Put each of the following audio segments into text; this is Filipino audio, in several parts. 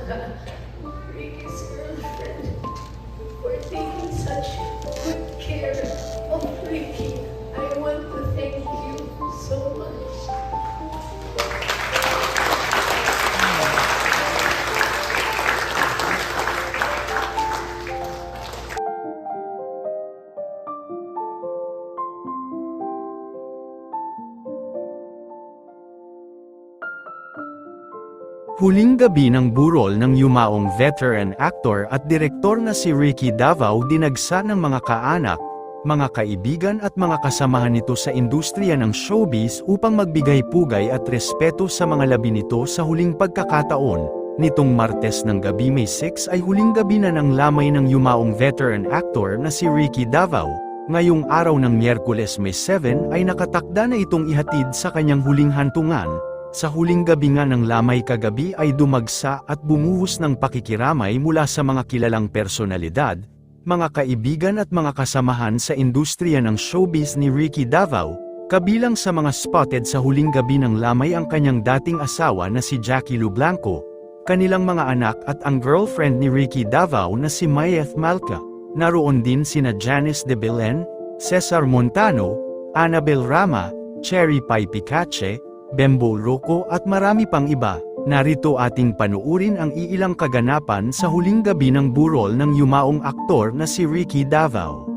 Freaky Huling gabi ng burol ng yumaong veteran actor at direktor na si Ricky Davao dinagsa ng mga kaanak, mga kaibigan at mga kasamahan nito sa industriya ng showbiz upang magbigay pugay at respeto sa mga labi nito sa huling pagkakataon. Nitong Martes ng gabi May 6 ay huling gabi na ng lamay ng yumaong veteran actor na si Ricky Davao. Ngayong araw ng Miyerkules May 7 ay nakatakda na itong ihatid sa kanyang huling hantungan, sa huling gabi nga ng lamay kagabi ay dumagsa at bumuhos ng pakikiramay mula sa mga kilalang personalidad, mga kaibigan at mga kasamahan sa industriya ng showbiz ni Ricky Davao, kabilang sa mga spotted sa huling gabi ng lamay ang kanyang dating asawa na si Jackie Lu Blanco, kanilang mga anak at ang girlfriend ni Ricky Davao na si Mayeth Malca. Naroon din sina Janice de Belen, Cesar Montano, Annabel Rama, Cherry Pie Picache, Bembo Rocco at marami pang iba. Narito ating panuurin ang iilang kaganapan sa huling gabi ng burol ng yumaong aktor na si Ricky Davao.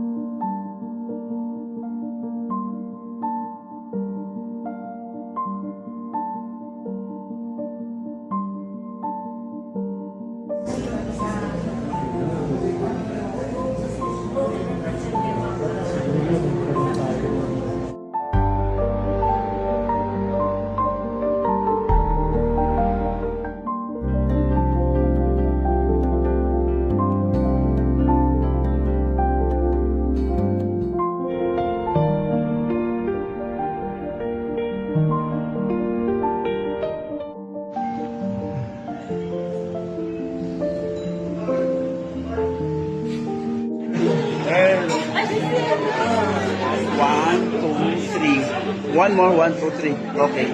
One more, one, two, three. Okay.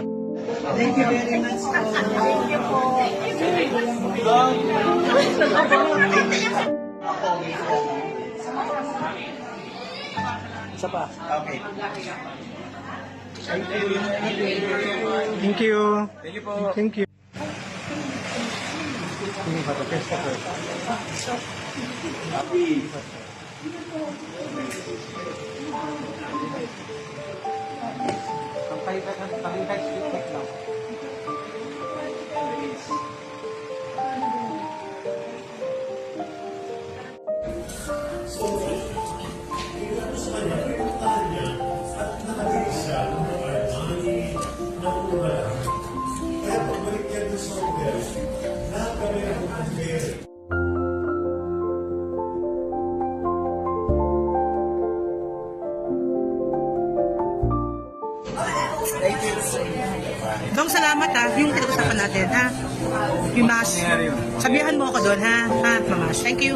Thank you very much. Thank you po. Isa pa. Okay. Thank you. Thank you po. Thank you. かかりたいし、できた。Dong, salamat ha. Yung pinag-usapan natin ha. Yung mas. Sabihan mo ako doon ha. Ha, mamas. Thank you.